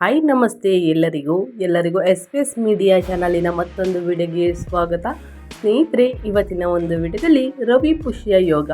Hi ನಮಸ್ತೆ ಎಲ್ಲರಿಗೂ. ಎಲ್ಲರಿಗೂ ಎಸ್ ಪಿ ಎಸ್ ಮೀಡಿಯಾ ಚಾನಲಿನ ಮತ್ತೊಂದು ವಿಡಿಯೋಗೆ ಸ್ವಾಗತ. ಸ್ನೇಹಿತರೆ, ಇವತ್ತಿನ ಒಂದು ವಿಡಿಯೋದಲ್ಲಿ ರವಿ ಪುಷ್ಯ ಯೋಗ.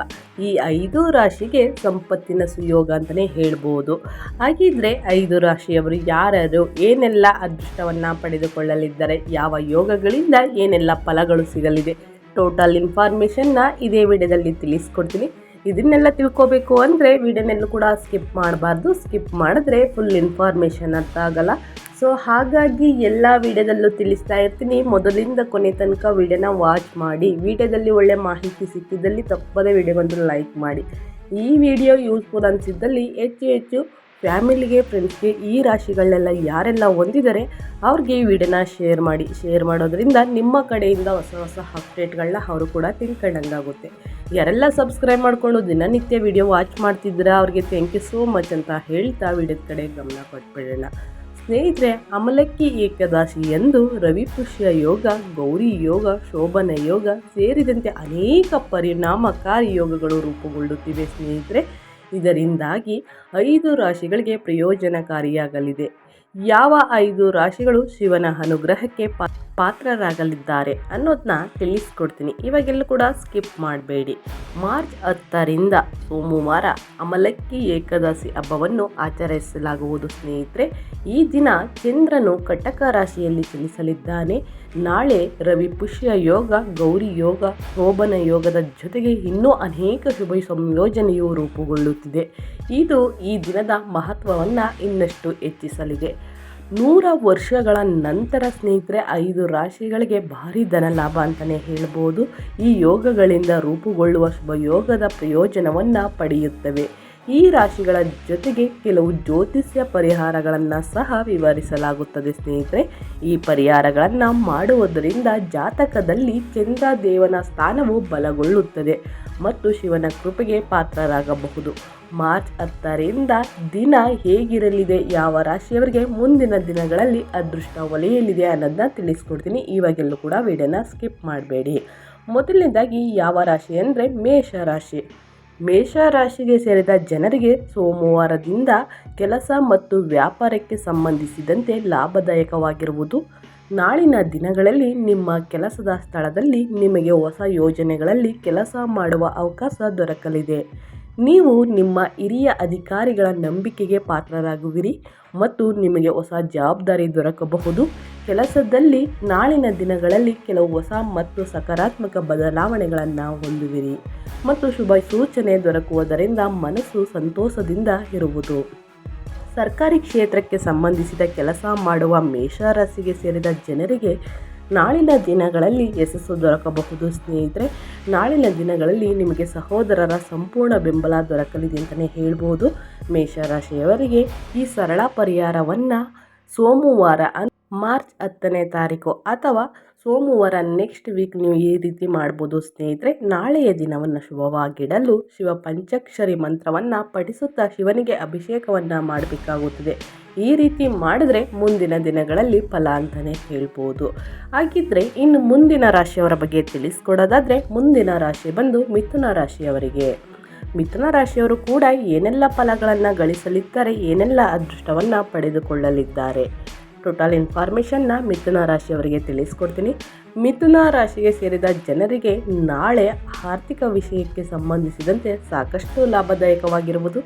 ಈ ಐದು ರಾಶಿಗೆ ಸಂಪತ್ತಿನ ಸುಯೋಗ ಅಂತಲೇ ಹೇಳ್ಬೋದು. ಹಾಗಿದ್ರೆ ಐದು ರಾಶಿಯವರು ಯಾರ್ಯಾರು, ಏನೆಲ್ಲ ಅದೃಷ್ಟವನ್ನು ಪಡೆದುಕೊಳ್ಳಲಿದ್ದಾರೆ, ಯಾವ ಯೋಗಗಳಿಂದ ಏನೆಲ್ಲ ಫಲಗಳು ಸಿಗಲಿದೆ ಟೋಟಲ್ ಇನ್ಫಾರ್ಮೇಷನ್ನ ಇದೇ ವಿಡಿಯೋದಲ್ಲಿ ತಿಳಿಸ್ಕೊಡ್ತೀನಿ. ಇದನ್ನೆಲ್ಲ ತಿಳ್ಕೋಬೇಕು ಅಂದರೆ ವಿಡಿಯೋನೆಲ್ಲೂ ಕೂಡ ಸ್ಕಿಪ್ ಮಾಡಬಾರ್ದು. ಸ್ಕಿಪ್ ಮಾಡಿದ್ರೆ ಫುಲ್ ಇನ್ಫಾರ್ಮೇಷನ್ ಅರ್ಥ ಆಗಲ್ಲ. ಸೊ ಹಾಗಾಗಿ ಎಲ್ಲ ವಿಡಿಯೋದಲ್ಲೂ ತಿಳಿಸ್ತಾ ಇರ್ತೀನಿ. ಮೊದಲಿಂದ ಕೊನೆ ತನಕ ವಿಡಿಯೋನ ವಾಚ್ ಮಾಡಿ, ವಿಡಿಯೋದಲ್ಲಿ ಒಳ್ಳೆ ಮಾಹಿತಿ ಸಿಕ್ಕಿದ್ದಲ್ಲಿ ತಪ್ಪದೇ ವಿಡಿಯೋಗೊಂದು ಲೈಕ್ ಮಾಡಿ. ಈ ವಿಡಿಯೋ ಯೂಸ್ಫುಲ್ ಅನಿಸಿದ್ದಲ್ಲಿ ಹೆಚ್ಚು ಹೆಚ್ಚು ಫ್ಯಾಮಿಲಿಗೆ ಫ್ರೆಂಡ್ಸ್ಗೆ ಈ ರಾಶಿಗಳನ್ನೆಲ್ಲ ಯಾರೆಲ್ಲ ಹೊಂದಿದ್ದಾರೆ ಅವ್ರಿಗೆ ಈ ವಿಡಿಯೋನ ಶೇರ್ ಮಾಡಿ ಶೇರ್ ಮಾಡೋದ್ರಿಂದ ನಿಮ್ಮ ಕಡೆಯಿಂದ ಹೊಸ ಹೊಸ ಅಪ್ಡೇಟ್ಗಳನ್ನ ಅವರು ಕೂಡ ತಿಳ್ಕೊಂಡಂಗಾಗುತ್ತೆ. ಯಾರೆಲ್ಲ ಸಬ್ಸ್ಕ್ರೈಬ್ ಮಾಡಿಕೊಂಡು ದಿನನಿತ್ಯ ವಿಡಿಯೋ ವಾಚ್ ಮಾಡ್ತಿದ್ರೆ ಅವ್ರಿಗೆ ಥ್ಯಾಂಕ್ ಯು ಸೋ ಮಚ್ ಅಂತ ಹೇಳ್ತಾ ವಿಡಿಯೋದ ಕಡೆ ಗಮನ ಕೊಟ್ಬಿಡೋಣ. ಸ್ನೇಹಿತರೆ, ಅಮಲಕ್ಕಿ ಏಕದಾಶಿ ಎಂದು ರವಿ ಪುಷ್ಯ ಯೋಗ, ಗೌರಿ ಯೋಗ, ಶೋಭನ ಯೋಗ ಸೇರಿದಂತೆ ಅನೇಕ ಪರಿಣಾಮಕಾರಿ ಯೋಗಗಳು ರೂಪುಗೊಳ್ಳುತ್ತಿವೆ ಸ್ನೇಹಿತರೆ. ಇದರಿಂದಾಗಿ ಐದು ರಾಶಿಗಳಿಗೆ ಪ್ರಯೋಜನಕಾರಿಯಾಗಲಿದೆ. ಯಾವ ಐದು ರಾಶಿಗಳು ಶಿವನ ಅನುಗ್ರಹಕ್ಕೆ ಪಾತ್ರರಾಗಲಿದ್ದಾರೆ ಅನ್ನೋದನ್ನ ತಿಳಿಸ್ಕೊಡ್ತೀನಿ. ಇವಾಗೆಲ್ಲೂ ಕೂಡ ಸ್ಕಿಪ್ ಮಾಡಬೇಡಿ. ಮಾರ್ಚ್ ಹತ್ತರಿಂದ ಸೋಮವಾರ ಅಮಲಕ್ಕಿ ಏಕದಾಸಿ ಹಬ್ಬವನ್ನು ಆಚರಿಸಲಾಗುವುದು. ಸ್ನೇಹಿತರೆ, ಈ ದಿನ ಚಂದ್ರನು ಕಟಕ ರಾಶಿಯಲ್ಲಿ ಚಲಿಸಲಿದ್ದಾನೆ. ನಾಳೆ ರವಿ ಪುಷ್ಯ ಯೋಗ, ಗೌರಿ ಯೋಗ, ಶೋಭನ ಯೋಗದ ಜೊತೆಗೆ ಇನ್ನೂ ಅನೇಕ ಶುಭ ಸಂಯೋಜನೆಯು ರೂಪುಗೊಳ್ಳುತ್ತಿದೆ. ಇದು ಈ ದಿನದ ಮಹತ್ವವನ್ನು ಇನ್ನಷ್ಟು ಹೆಚ್ಚಿಸಲಿದೆ. ನೂರ ವರ್ಷಗಳ ನಂತರ ಸ್ನೇಹಿತರೆ, ಐದು ರಾಶಿಗಳಿಗೆ ಭಾರಿ ಧನ ಲಾಭ ಅಂತಲೇ ಹೇಳ್ಬೋದು. ಈ ಯೋಗಗಳಿಂದ ರೂಪುಗೊಳ್ಳುವ ಶುಭ ಯೋಗದ ಪ್ರಯೋಜನವನ್ನು ಪಡೆಯುತ್ತವೆ. ಈ ರಾಶಿಗಳ ಜೊತೆಗೆ ಕೆಲವು ಜ್ಯೋತಿಷ್ಯ ಪರಿಹಾರಗಳನ್ನು ಸಹ ವಿವರಿಸಲಾಗುತ್ತದೆ ಸ್ನೇಹಿತರೆ. ಈ ಪರಿಹಾರಗಳನ್ನು ಮಾಡುವುದರಿಂದ ಜಾತಕದಲ್ಲಿ ಚಂದ್ರ ದೇವನ ಸ್ಥಾನವು ಬಲಗೊಳ್ಳುತ್ತದೆ ಮತ್ತು ಶಿವನ ಕೃಪೆಗೆ ಪಾತ್ರರಾಗಬಹುದು. ಮಾರ್ಚ್ ಹತ್ತರಿಂದ ದಿನ ಹೇಗಿರಲಿದೆ, ಯಾವ ರಾಶಿಯವರಿಗೆ ಮುಂದಿನ ದಿನಗಳಲ್ಲಿ ಅದೃಷ್ಟ ಒಲೆಯಲ್ಲಿದೆ ಅನ್ನೋದನ್ನ ತಿಳಿಸ್ಕೊಡ್ತೀನಿ. ಇವಾಗೆಲ್ಲೂ ಕೂಡ ವಿಡಿಯೋನ ಸ್ಕಿಪ್ ಮಾಡಬೇಡಿ. ಮೊದಲನೇದಾಗಿ, ಯಾವ ರಾಶಿ ಅಂದರೆ ಮೇಷ ರಾಶಿ. ಮೇಷರಾಶಿಗೆ ಸೇರಿದ ಜನರಿಗೆ ಸೋಮವಾರದಿಂದ ಕೆಲಸ ಮತ್ತು ವ್ಯಾಪಾರಕ್ಕೆ ಸಂಬಂಧಿಸಿದಂತೆ ಲಾಭದಾಯಕವಾಗಿರುವುದು. ನಾಳಿನ ದಿನಗಳಲ್ಲಿ ನಿಮ್ಮ ಕೆಲಸದ ಸ್ಥಳದಲ್ಲಿ ನಿಮಗೆ ಹೊಸ ಯೋಜನೆಗಳಲ್ಲಿ ಕೆಲಸ ಮಾಡುವ ಅವಕಾಶ ದೊರಕಲಿದೆ. ನೀವು ನಿಮ್ಮ ಹಿರಿಯ ಅಧಿಕಾರಿಗಳ ನಂಬಿಕೆಗೆ ಪಾತ್ರರಾಗುವಿರಿ ಮತ್ತು ನಿಮಗೆ ಹೊಸ ಜವಾಬ್ದಾರಿ ದೊರಕಬಹುದು. ಕೆಲಸದಲ್ಲಿ ನಾಳಿನ ದಿನಗಳಲ್ಲಿ ಕೆಲವು ಹೊಸ ಮತ್ತು ಸಕಾರಾತ್ಮಕ ಬದಲಾವಣೆಗಳನ್ನು ಹೊಂದುವಿರಿ ಮತ್ತು ಶುಭ ಸೂಚನೆ ದೊರಕುವುದರಿಂದ ಮನಸ್ಸು ಸಂತೋಷದಿಂದ ಇರುವುದು. ಸರ್ಕಾರಿ ಕ್ಷೇತ್ರಕ್ಕೆ ಸಂಬಂಧಿಸಿದ ಕೆಲಸ ಮಾಡುವ ಮೇಷರಾಶಿಗೆ ಸೇರಿದ ಜನರಿಗೆ ನಾಳಿನ ದಿನಗಳಲ್ಲಿ ಯಶಸ್ಸು ದೊರಕಬಹುದು ಸ್ನೇಹಿತರೆ. ನಾಳಿನ ದಿನಗಳಲ್ಲಿ ನಿಮಗೆ ಸಹೋದರರ ಸಂಪೂರ್ಣ ಬೆಂಬಲ ದೊರಕಲಿದೆ ಅಂತಲೇ ಹೇಳ್ಬೋದು. ಮೇಷರಾಶಿಯವರಿಗೆ ಈ ಸರಳ ಪರಿಹಾರವನ್ನು ಸೋಮವಾರ ಮಾರ್ಚ್ ಹತ್ತನೇ ತಾರೀಕು ಅಥವಾ ಸೋಮವಾರ ನೆಕ್ಸ್ಟ್ ವೀಕ್ ನೀವು ಈ ರೀತಿ ಮಾಡ್ಬೋದು ಸ್ನೇಹಿತರೆ. ನಾಳೆಯ ದಿನವನ್ನು ಶುಭವಾಗಿಡಲು ಶಿವ ಪಂಚಾಕ್ಷರಿ ಮಂತ್ರವನ್ನು ಪಠಿಸುತ್ತಾ ಶಿವನಿಗೆ ಅಭಿಷೇಕವನ್ನು ಮಾಡಬೇಕಾಗುತ್ತದೆ. ಈ ರೀತಿ ಮಾಡಿದ್ರೆ ಮುಂದಿನ ದಿನಗಳಲ್ಲಿ ಫಲ ಅಂತಲೇ ಹೇಳ್ಬೋದು. ಹಾಗಿದ್ರೆ ಇನ್ನು ಮುಂದಿನ ರಾಶಿಯವರ ಬಗ್ಗೆ ತಿಳಿಸ್ಕೊಡೋದಾದರೆ ಮುಂದಿನ ರಾಶಿ ಬಂದು ಮಿಥುನ ರಾಶಿಯವರಿಗೆ. ಮಿಥುನ ರಾಶಿಯವರು ಕೂಡ ಏನೆಲ್ಲ ಫಲಗಳನ್ನು ಗಳಿಸಲಿದ್ದಾರೆ, ಏನೆಲ್ಲ ಅದೃಷ್ಟವನ್ನು ಪಡೆದುಕೊಳ್ಳಲಿದ್ದಾರೆ. ಟೋಟಲ್ ಇನ್ಫಾರ್ಮೇಷನ್ನ ಮಿಥುನ ರಾಶಿಯವರಿಗೆ ತಿಳಿಸ್ಕೊಡ್ತೀನಿ. ಮಿಥುನ ರಾಶಿಗೆ ಸೇರಿದ ಜನರಿಗೆ ನಾಳೆ ಆರ್ಥಿಕ ವಿಷಯಕ್ಕೆ ಸಂಬಂಧಿಸಿದಂತೆ ಸಾಕಷ್ಟು ಲಾಭದಾಯಕವಾಗಿರುವುದು.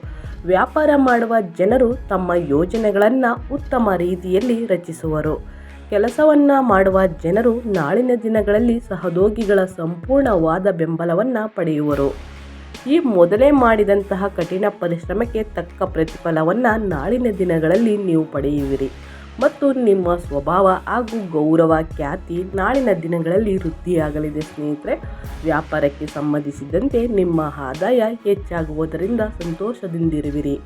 ವ್ಯಾಪಾರ ಮಾಡುವ ಜನರು ತಮ್ಮ ಯೋಜನೆಗಳನ್ನು ಉತ್ತಮ ರೀತಿಯಲ್ಲಿ ರಚಿಸುವರು. ಕೆಲಸವನ್ನು ಮಾಡುವ ಜನರು ನಾಳಿನ ದಿನಗಳಲ್ಲಿ ಸಹೋದ್ಯೋಗಿಗಳ ಸಂಪೂರ್ಣವಾದ ಬೆಂಬಲವನ್ನು ಪಡೆಯುವರು. ಈ ಮೊದಲೇ ಮಾಡಿದಂತಹ ಕಠಿಣ ಪರಿಶ್ರಮಕ್ಕೆ ತಕ್ಕ ಪ್ರತಿಫಲವನ್ನು ನಾಳಿನ ದಿನಗಳಲ್ಲಿ ನೀವು ಪಡೆಯುವಿರಿ. ಮತ್ತು ನಿಮ್ಮ ಸ್ವಭಾವ ಹಾಗೂ ಗೌರವ ಖ್ಯಾತಿ ನಾಳಿನ ದಿನಗಳಲ್ಲಿ ವೃದ್ಧಿಯಾಗಲಿದೆ ಸ್ನೇಹಿತರೆ. ವ್ಯಾಪಾರಕ್ಕೆ ಸಂಬಂಧಿಸಿದಂತೆ ನಿಮ್ಮ ಆದಾಯ ಹೆಚ್ಚಾಗುವುದರಿಂದ ಸಂತೋಷದಿಂದಿರುವಿರಿ.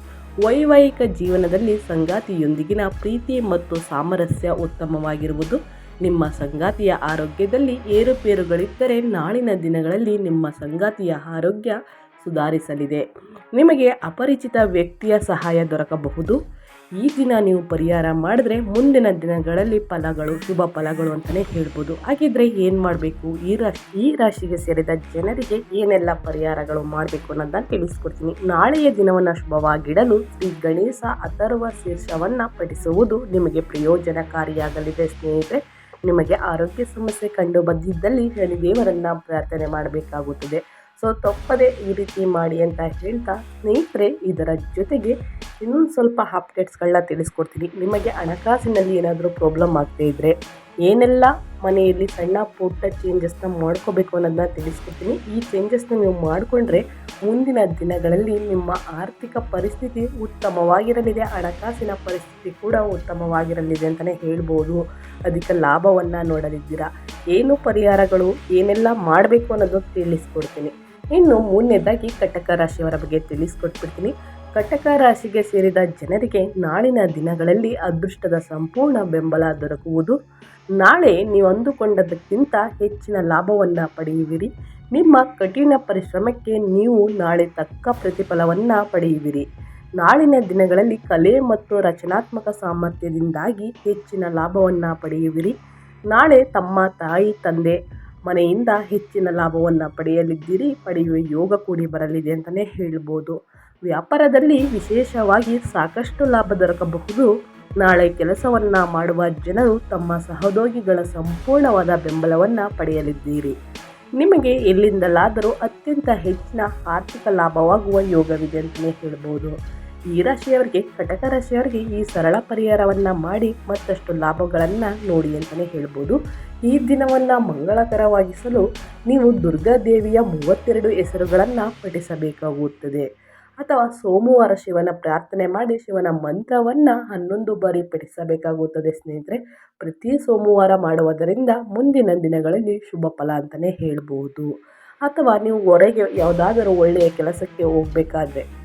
ವೈವಾಹಿಕ ಜೀವನದಲ್ಲಿ ಸಂಗಾತಿಯೊಂದಿಗಿನ ಪ್ರೀತಿ ಮತ್ತು ಸಾಮರಸ್ಯ ಉತ್ತಮವಾಗಿರುವುದು. ನಿಮ್ಮ ಸಂಗಾತಿಯ ಆರೋಗ್ಯದಲ್ಲಿ ಏರುಪೇರುಗಳಿದ್ದರೆ ನಾಳಿನ ದಿನಗಳಲ್ಲಿ ನಿಮ್ಮ ಸಂಗಾತಿಯ ಆರೋಗ್ಯ ಸುಧಾರಿಸಲಿದೆ. ನಿಮಗೆ ಅಪರಿಚಿತ ವ್ಯಕ್ತಿಯ ಸಹಾಯ ದೊರಕಬಹುದು. ಈ ದಿನ ನೀವು ಪರಿಹಾರ ಮಾಡಿದ್ರೆ ಮುಂದಿನ ದಿನಗಳಲ್ಲಿ ಫಲಗಳು, ಶುಭ ಫಲಗಳು ಅಂತಲೇ ಹೇಳ್ಬೋದು. ಹಾಗಿದ್ರೆ ಏನು ಮಾಡಬೇಕು? ಈ ರಾಶಿ ಈ ರಾಶಿಗೆ ಸೇರಿದ ಜನರಿಗೆ ಏನೆಲ್ಲ ಪರಿಹಾರಗಳು ಮಾಡಬೇಕು ಅನ್ನೋದನ್ನ ತಿಳಿಸ್ಕೊಡ್ತೀನಿ. ನಾಳೆಯ ದಿನವನ್ನು ಶುಭವಾಗಿಡಲು ಶ್ರೀ ಗಣೇಶ ಅಥರ್ವ ಶೀರ್ಷವನ್ನು ಪಠಿಸುವುದು ನಿಮಗೆ ಪ್ರಯೋಜನಕಾರಿಯಾಗಲಿದೆ ಸ್ನೇಹಿತರೆ. ನಿಮಗೆ ಆರೋಗ್ಯ ಸಮಸ್ಯೆ ಕಂಡು ಬಂದಿದ್ದಲ್ಲಿ ಶನಿದೇವರನ್ನ ಪ್ರಾರ್ಥನೆ ಮಾಡಬೇಕಾಗುತ್ತದೆ. ಸೊ, ತಪ್ಪದೆ ಈ ರೀತಿ ಮಾಡಿ ಅಂತ ಹೇಳ್ತಾ ಸ್ನೇಹಿತರೆ, ಇದರ ಜೊತೆಗೆ ಇನ್ನೊಂದು ಸ್ವಲ್ಪ ಅಪ್ಡೇಟ್ಸ್ಗಳನ್ನ ತಿಳಿಸ್ಕೊಡ್ತೀನಿ. ನಿಮಗೆ ಹಣಕಾಸಿನಲ್ಲಿ ಏನಾದರೂ ಪ್ರಾಬ್ಲಮ್ ಆಗ್ತಾ ಇದ್ದರೆ ಏನೆಲ್ಲ ಮನೆಯಲ್ಲಿ ಸಣ್ಣ ಪುಟ್ಟ ಚೇಂಜಸ್ನ ಮಾಡ್ಕೋಬೇಕು ಅನ್ನೋದನ್ನ ತಿಳಿಸ್ಕೊಡ್ತೀನಿ. ಈ ಚೇಂಜಸ್ನ ನೀವು ಮಾಡಿಕೊಂಡ್ರೆ ಮುಂದಿನ ದಿನಗಳಲ್ಲಿ ನಿಮ್ಮ ಆರ್ಥಿಕ ಪರಿಸ್ಥಿತಿ ಉತ್ತಮವಾಗಿರಲಿದೆ. ಹಣಕಾಸಿನ ಪರಿಸ್ಥಿತಿ ಕೂಡ ಉತ್ತಮವಾಗಿರಲಿದೆ ಅಂತಲೇ ಹೇಳ್ಬೋದು. ಅದಕ್ಕೆ ಲಾಭವನ್ನು ನೋಡಲಿದ್ದೀರಾ ಏನು ಪರಿಹಾರಗಳು? ಏನೆಲ್ಲ ಮಾಡಬೇಕು ಅನ್ನೋದು ತಿಳಿಸ್ಕೊಡ್ತೀನಿ. ಇನ್ನು ಮೂರನೇದಾಗಿ ಕಟಕ ರಾಶಿಯವರ ಬಗ್ಗೆ ತಿಳಿಸ್ಕೊಟ್ಬಿಡ್ತೀನಿ. ಕಟಕ ರಾಶಿಗೆ ಸೇರಿದ ಜನರಿಗೆ ನಾಳಿನ ದಿನಗಳಲ್ಲಿ ಅದೃಷ್ಟದ ಸಂಪೂರ್ಣ ಬೆಂಬಲ ದೊರಕುವುದು. ನಾಳೆ ನೀವು ಅಂದುಕೊಂಡದಕ್ಕಿಂತ ಹೆಚ್ಚಿನ ಲಾಭವನ್ನು ಪಡೆಯುವಿರಿ. ನಿಮ್ಮ ಕಠಿಣ ಪರಿಶ್ರಮಕ್ಕೆ ನೀವು ನಾಳೆ ತಕ್ಕ ಪ್ರತಿಫಲವನ್ನು ಪಡೆಯುವಿರಿ. ನಾಳಿನ ದಿನಗಳಲ್ಲಿ ಕಲೆ ಮತ್ತು ರಚನಾತ್ಮಕ ಸಾಮರ್ಥ್ಯದಿಂದಾಗಿ ಹೆಚ್ಚಿನ ಲಾಭವನ್ನು ಪಡೆಯುವಿರಿ. ನಾಳೆ ತಮ್ಮ ತಾಯಿ, ತಂದೆ ಮನೆಯಿಂದ ಹೆಚ್ಚಿನ ಲಾಭವನ್ನು ಪಡೆಯಲಿದ್ದೀರಿ, ಪಡೆಯುವ ಯೋಗ ಕೂಡಿ ಬರಲಿದೆ ಅಂತಲೇ ಹೇಳ್ಬೋದು. ವ್ಯಾಪಾರದಲ್ಲಿ ವಿಶೇಷವಾಗಿ ಸಾಕಷ್ಟು ಲಾಭ ದೊರಕಬಹುದು. ನಾಳೆ ಕೆಲಸವನ್ನು ಮಾಡುವ ಜನರು ತಮ್ಮ ಸಹೋದ್ಯೋಗಿಗಳ ಸಂಪೂರ್ಣವಾದ ಬೆಂಬಲವನ್ನು ಪಡೆಯಲಿದ್ದೀರಿ. ನಿಮಗೆ ಎಲ್ಲಿಂದಲಾದರೂ ಅತ್ಯಂತ ಹೆಚ್ಚಿನ ಆರ್ಥಿಕ ಲಾಭವಾಗುವ ಯೋಗವಿದೆ ಅಂತಲೇ ಹೇಳ್ಬೋದು. ಈ ರಾಶಿಯವರಿಗೆ, ಕಟಕ ರಾಶಿಯವರಿಗೆ ಈ ಸರಳ ಪರಿಹಾರವನ್ನು ಮಾಡಿ ಮತ್ತಷ್ಟು ಲಾಭಗಳನ್ನು ನೋಡಿ ಅಂತಲೇ ಹೇಳ್ಬೋದು. ಈ ದಿನವನ್ನು ಮಂಗಳಕರವಾಗಿಸಲು ನೀವು ದುರ್ಗಾದೇವಿಯ ಮೂವತ್ತೆರಡು ಹೆಸರುಗಳನ್ನು ಪಠಿಸಬೇಕಾಗುತ್ತದೆ. ಅಥವಾ ಸೋಮವಾರ ಶಿವನ ಪ್ರಾರ್ಥನೆ ಮಾಡಿ ಶಿವನ ಮಂತ್ರವನ್ನು ಹನ್ನೊಂದು ಬಾರಿ ಪಠಿಸಬೇಕಾಗುತ್ತದೆ ಸ್ನೇಹಿತರೆ. ಪ್ರತಿ ಸೋಮವಾರ ಮಾಡುವುದರಿಂದ ಮುಂದಿನ ದಿನಗಳಲ್ಲಿ ಶುಭ ಫಲ ಅಂತಲೇ ಹೇಳ್ಬೋದು. ಅಥವಾ ನೀವು ಹೊರಗೆ ಯಾವುದಾದರೂ ಒಳ್ಳೆಯ ಕೆಲಸಕ್ಕೆ ಹೋಗಬೇಕಾದ್ರೆ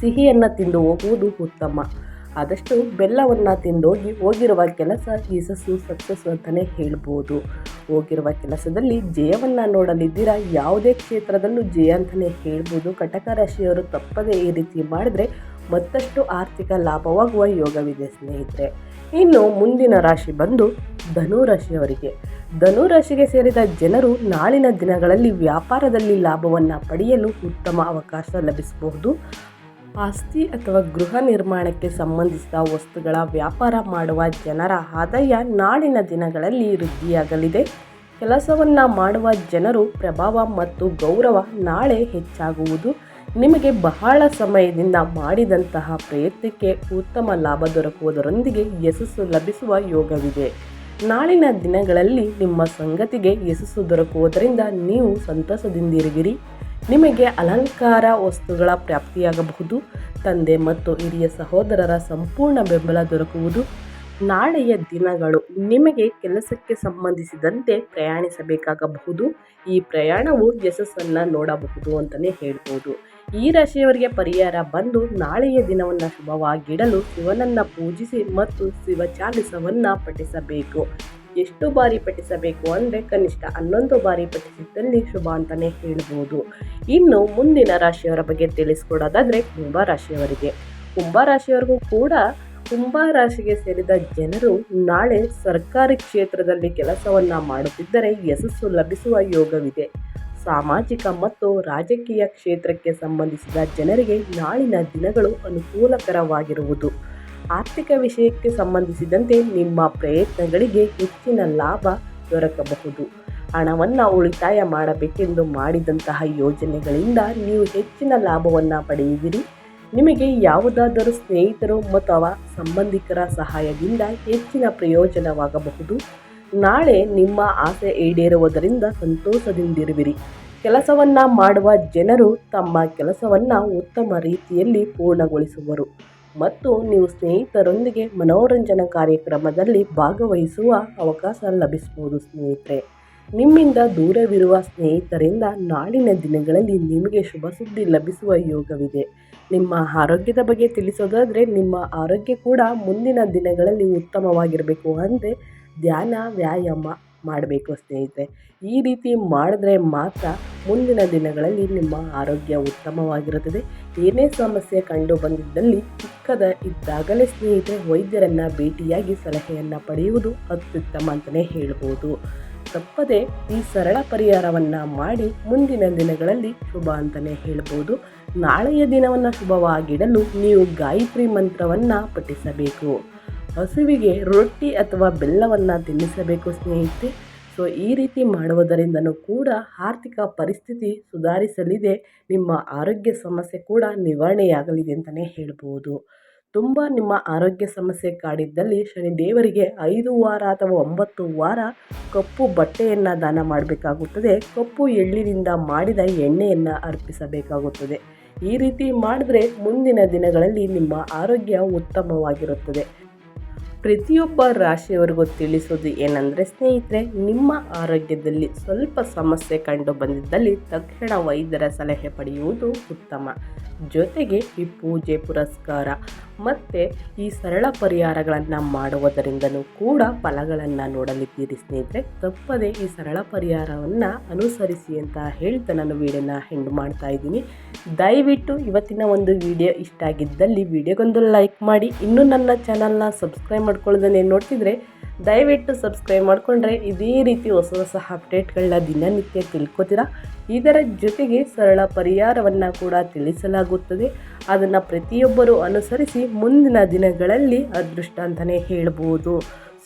ಸಿಹಿಯನ್ನು ತಿಂದು ಹೋಗುವುದು ಉತ್ತಮ. ಆದಷ್ಟು ಬೆಲ್ಲವನ್ನು ತಿಂದೋಗಿ ಹೋಗಿರುವ ಕೆಲಸ ಯಶಸ್ಸು ಸಕ್ಸಸ್ ಅಂತಲೇ ಹೇಳ್ಬೋದು. ಹೋಗಿರುವ ಕೆಲಸದಲ್ಲಿ ಜಯವನ್ನು ನೋಡಲಿದ್ದೀರಾ? ಯಾವುದೇ ಕ್ಷೇತ್ರದಲ್ಲೂ ಜಯ ಅಂತಲೇ ಹೇಳ್ಬೋದು. ಕಟಕ ರಾಶಿಯವರು ತಪ್ಪದೇ ಈ ರೀತಿ ಮಾಡಿದ್ರೆ ಮತ್ತಷ್ಟು ಆರ್ಥಿಕ ಲಾಭವಾಗುವ ಯೋಗವಿದೆ ಸ್ನೇಹಿತರೆ. ಇನ್ನು ಮುಂದಿನ ರಾಶಿ ಬಂದು ಧನು ರಾಶಿಯವರಿಗೆ. ಧನು ರಾಶಿಗೆ ಸೇರಿದ ಜನರು ನಾಳಿನ ದಿನಗಳಲ್ಲಿ ವ್ಯಾಪಾರದಲ್ಲಿ ಲಾಭವನ್ನು ಪಡೆಯಲು ಉತ್ತಮ ಅವಕಾಶ ಲಭಿಸಬಹುದು. ಆಸ್ತಿ ಅಥವಾ ಗೃಹ ನಿರ್ಮಾಣಕ್ಕೆ ಸಂಬಂಧಿಸಿದ ವಸ್ತುಗಳ ವ್ಯಾಪಾರ ಮಾಡುವ ಜನರ ಆದಾಯ ನಾಳಿನ ದಿನಗಳಲ್ಲಿ ವೃದ್ಧಿಯಾಗಲಿದೆ. ಕೆಲಸವನ್ನು ಮಾಡುವ ಜನರು ಪ್ರಭಾವ ಮತ್ತು ಗೌರವ ನಾಳೆ ಹೆಚ್ಚಾಗುವುದು. ನಿಮಗೆ ಬಹಳ ಸಮಯದಿಂದ ಮಾಡಿದಂತಹ ಪ್ರಯತ್ನಕ್ಕೆ ಉತ್ತಮ ಲಾಭ ದೊರಕುವುದರೊಂದಿಗೆ ಯಶಸ್ಸು ಲಭಿಸುವ ಯೋಗವಿದೆ. ನಾಳಿನ ದಿನಗಳಲ್ಲಿ ನಿಮ್ಮ ಸಂಗತಿಗೆ ಯಶಸ್ಸು ದೊರಕುವುದರಿಂದ ನೀವು ಸಂತಸದಿಂದಿರುವಿರಿ. ನಿಮಗೆ ಅಲಂಕಾರ ವಸ್ತುಗಳ ಪ್ರಾಪ್ತಿಯಾಗಬಹುದು. ತಂದೆ ಮತ್ತು ಹಿರಿಯ ಸಹೋದರರ ಸಂಪೂರ್ಣ ಬೆಂಬಲ ದೊರಕುವುದು. ನಾಳೆಯ ದಿನಗಳು ನಿಮಗೆ ಕೆಲಸಕ್ಕೆ ಸಂಬಂಧಿಸಿದಂತೆ ಪ್ರಯಾಣಿಸಬೇಕಾಗಬಹುದು. ಈ ಪ್ರಯಾಣವು ಯಶಸ್ಸನ್ನು ನೋಡಬಹುದು ಅಂತಲೇ ಹೇಳ್ಬೋದು. ಈ ರಾಶಿಯವರಿಗೆ ಪರಿಹಾರ ಬಂದು ನಾಳೆಯ ದಿನವನ್ನು ಶುಭವಾಗಿಡಲು ಶಿವನನ್ನು ಪೂಜಿಸಿ ಮತ್ತು ಶಿವ ಚಾಲಿಸವನ್ನು ಪಠಿಸಬೇಕು. ಎಷ್ಟು ಬಾರಿ ಪಠಿಸಬೇಕು ಅಂದರೆ ಕನಿಷ್ಠ ಹನ್ನೊಂದು ಬಾರಿ ಪಠಿಸಿದ್ದಲ್ಲಿ ಶುಭ ಅಂತಲೇ ಹೇಳ್ಬೋದು. ಇನ್ನು ಮುಂದಿನ ರಾಶಿಯವರ ಬಗ್ಗೆ ತಿಳಿಸ್ಕೊಡೋದಾದರೆ ಕುಂಭ ರಾಶಿಯವರಿಗೆ. ಕುಂಭ ರಾಶಿಯವರಿಗೂ ಕೂಡ ಕುಂಭ ರಾಶಿಗೆ ಸೇರಿದ ಜನರು ನಾಳೆ ಸರ್ಕಾರಿ ಕ್ಷೇತ್ರದಲ್ಲಿ ಕೆಲಸವನ್ನು ಮಾಡುತ್ತಿದ್ದರೆ ಯಶಸ್ಸು ಲಭಿಸುವ ಯೋಗವಿದೆ. ಸಾಮಾಜಿಕ ಮತ್ತು ರಾಜಕೀಯ ಕ್ಷೇತ್ರಕ್ಕೆ ಸಂಬಂಧಿಸಿದ ಜನರಿಗೆ ನಾಳಿನ ದಿನಗಳು ಅನುಕೂಲಕರವಾಗಿರುವುದು. ಆರ್ಥಿಕ ವಿಷಯಕ್ಕೆ ಸಂಬಂಧಿಸಿದಂತೆ ನಿಮ್ಮ ಪ್ರಯತ್ನಗಳಿಗೆ ಹೆಚ್ಚಿನ ಲಾಭ ದೊರಕಬಹುದು. ಹಣವನ್ನು ಉಳಿತಾಯ ಮಾಡಬೇಕೆಂದು ಮಾಡಿದಂತಹ ಯೋಜನೆಗಳಿಂದ ನೀವು ಹೆಚ್ಚಿನ ಲಾಭವನ್ನು ಪಡೆಯುವಿರಿ. ನಿಮಗೆ ಯಾವುದಾದರೂ ಸ್ನೇಹಿತರು ಅಥವಾ ಸಂಬಂಧಿಕರ ಸಹಾಯದಿಂದ ಹೆಚ್ಚಿನ ಪ್ರಯೋಜನವಾಗಬಹುದು. ನಾಳೆ ನಿಮ್ಮ ಆಸೆ ಈಡೇರುವುದರಿಂದ ಸಂತೋಷದಿಂದಿರುವಿರಿ. ಕೆಲಸವನ್ನು ಮಾಡುವ ಜನರು ತಮ್ಮ ಕೆಲಸವನ್ನು ಉತ್ತಮ ರೀತಿಯಲ್ಲಿ ಪೂರ್ಣಗೊಳಿಸುವರು. ಮತ್ತು ನೀವು ಸ್ನೇಹಿತರೊಂದಿಗೆ ಮನೋರಂಜನಾ ಕಾರ್ಯಕ್ರಮದಲ್ಲಿ ಭಾಗವಹಿಸುವ ಅವಕಾಶ ಲಭಿಸಬಹುದು ಸ್ನೇಹಿತರೆ. ನಿಮ್ಮಿಂದ ದೂರವಿರುವ ಸ್ನೇಹಿತರಿಂದ ನಾಳಿನ ದಿನಗಳಲ್ಲಿ ನಿಮಗೆ ಶುಭ ಸುದ್ದಿ ಲಭಿಸುವ ಯೋಗವಿದೆ. ನಿಮ್ಮ ಆರೋಗ್ಯದ ಬಗ್ಗೆ ತಿಳಿಸೋದಾದರೆ ನಿಮ್ಮ ಆರೋಗ್ಯ ಕೂಡ ಮುಂದಿನ ದಿನಗಳಲ್ಲಿ ಉತ್ತಮವಾಗಿರಬೇಕು ಅಂದರೆ ಧ್ಯಾನ, ವ್ಯಾಯಾಮ ಮಾಡಬೇಕು ಸ್ನೇಹಿತರೆ. ಈ ರೀತಿ ಮಾಡಿದ್ರೆ ಮಾತ್ರ ಮುಂದಿನ ದಿನಗಳಲ್ಲಿ ನಿಮ್ಮ ಆರೋಗ್ಯ ಉತ್ತಮವಾಗಿರುತ್ತದೆ. ಏನೇ ಸಮಸ್ಯೆ ಕಂಡು ಬಂದಿದ್ದಲ್ಲಿ ಚಿಕ್ಕದ ಇದ್ದಾಗಲೇ ಸ್ನೇಹಿತರೆ ವೈದ್ಯರನ್ನು ಭೇಟಿಯಾಗಿ ಸಲಹೆಯನ್ನು ಪಡೆಯುವುದು ಅತ್ಯುತ್ತಮ ಅಂತಲೇ ಹೇಳ್ಬೋದು. ತಪ್ಪದೆ ಈ ಸರಳ ಪರಿಹಾರವನ್ನ ಮಾಡಿ ಮುಂದಿನ ದಿನಗಳಲ್ಲಿ ಶುಭ ಅಂತಲೇ ಹೇಳ್ಬೋದು. ನಾಳೆಯ ದಿನವನ್ನು ಶುಭವಾಗಿಡಲು ನೀವು ಗಾಯತ್ರಿ ಮಂತ್ರವನ್ನು ಪಠಿಸಬೇಕು. ಹಸುವಿಗೆ ರೊಟ್ಟಿ ಅಥವಾ ಬೆಲ್ಲವನ್ನು ತಿನ್ನಿಸಬೇಕು ಸ್ನೇಹಿತರೆ. ಸೊ ಈ ರೀತಿ ಮಾಡುವುದರಿಂದನೂ ಕೂಡ ಆರ್ಥಿಕ ಪರಿಸ್ಥಿತಿ ಸುಧಾರಿಸಲಿದೆ. ನಿಮ್ಮ ಆರೋಗ್ಯ ಸಮಸ್ಯೆ ಕೂಡ ನಿವಾರಣೆಯಾಗಲಿದೆ ಅಂತಲೇ ಹೇಳ್ಬೋದು. ತುಂಬ ನಿಮ್ಮ ಆರೋಗ್ಯ ಸಮಸ್ಯೆ ಕಾಡಿದ್ದಲ್ಲಿ ಶನಿ ದೇವರಿಗೆ ಐದು ವಾರ ಅಥವಾ ಒಂಬತ್ತು ವಾರ ಕಪ್ಪು ಬಟ್ಟೆಯನ್ನು ದಾನ ಮಾಡಬೇಕಾಗುತ್ತದೆ. ಕಪ್ಪು ಎಳ್ಳಿನಿಂದ ಮಾಡಿದ ಎಣ್ಣೆಯನ್ನು ಅರ್ಪಿಸಬೇಕಾಗುತ್ತದೆ. ಈ ರೀತಿ ಮಾಡಿದ್ರೆ ಮುಂದಿನ ದಿನಗಳಲ್ಲಿ ನಿಮ್ಮ ಆರೋಗ್ಯ ಉತ್ತಮವಾಗಿರುತ್ತದೆ. ಪ್ರತಿಯೊಬ್ಬ ರಾಶಿಯವರಿಗೂ ತಿಳಿಸೋದು ಏನಂದರೆ, ಸ್ನೇಹಿತರೆ, ನಿಮ್ಮ ಆರೋಗ್ಯದಲ್ಲಿ ಸ್ವಲ್ಪ ಸಮಸ್ಯೆ ಕಂಡು ಬಂದಿದ್ದಲ್ಲಿ ತಕ್ಷಣ ವೈದ್ಯರ ಸಲಹೆ ಪಡೆಯುವುದು ಉತ್ತಮ. ಜೊತೆಗೆ ಈ ಪೂಜೆ ಪುರಸ್ಕಾರ ಮತ್ತು ಈ ಸರಳ ಪರಿಹಾರಗಳನ್ನು ಮಾಡುವುದರಿಂದಲೂ ಕೂಡ ಫಲಗಳನ್ನು ನೋಡಲಿದ್ದೀರಿ ಸ್ನೇಹಿತರೆ. ತಪ್ಪದೆ ಈ ಸರಳ ಪರಿಹಾರವನ್ನು ಅನುಸರಿಸಿ ಅಂತ ಹೇಳ್ತಾ ನಾನು ವೀಡಿಯೋನ ಹೆಂಡ್ ಮಾಡ್ತಾ ಇದ್ದೀನಿ. ದಯವಿಟ್ಟು ಇವತ್ತಿನ ಒಂದು ವಿಡಿಯೋ ಇಷ್ಟ ಆಗಿದ್ದಲ್ಲಿ ವಿಡಿಯೋಗೊಂದು ಲೈಕ್ ಮಾಡಿ. ಇನ್ನೂ ನನ್ನ ಚಾನಲ್ನ ಸಬ್ಸ್ಕ್ರೈಬ್ ಮಾಡ್ಕೊಳ್ಳೋದನ್ನೇ ನೋಡ್ತಿದ್ರೆ ದಯವಿಟ್ಟು ಸಬ್ಸ್ಕ್ರೈಬ್ ಮಾಡಿಕೊಂಡ್ರೆ ಇದೇ ರೀತಿ ಹೊಸ ಹೊಸ ಅಪ್ಡೇಟ್ಗಳನ್ನ ದಿನನಿತ್ಯ ತಿಳ್ಕೊತೀರಾ? ಇದರ ಜೊತೆಗೆ ಸರಳ ಪರಿಹಾರವನ್ನು ಕೂಡ ತಿಳಿಸಲಾಗುತ್ತದೆ. ಅದನ್ನು ಪ್ರತಿಯೊಬ್ಬರು ಅನುಸರಿಸಿ ಮುಂದಿನ ದಿನಗಳಲ್ಲಿ ಅದೃಷ್ಟ ಅಂತಲೇ ಹೇಳ್ಬೋದು.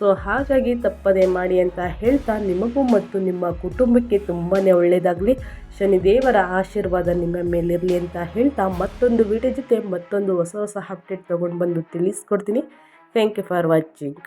ಸೊ ಹಾಗಾಗಿ ತಪ್ಪದೆ ಮಾಡಿ ಅಂತ ಹೇಳ್ತಾ ನಿಮಗೂ ಮತ್ತು ನಿಮ್ಮ ಕುಟುಂಬಕ್ಕೆ ತುಂಬಾ ಒಳ್ಳೆಯದಾಗಲಿ ಶನಿದೇವರ ಆಶೀರ್ವಾದ ನಿಮ್ಮ ಮೇಲಿರಲಿ ಅಂತ ಹೇಳ್ತಾ ಮತ್ತೊಂದು ವಿಡಿಯೋ ಜೊತೆ ಮತ್ತೊಂದು ಹೊಸ ಹೊಸ ಅಪ್ಡೇಟ್ ತೊಗೊಂಡು ಬಂದು ತಿಳಿಸ್ಕೊಡ್ತೀನಿ. Thank you for watching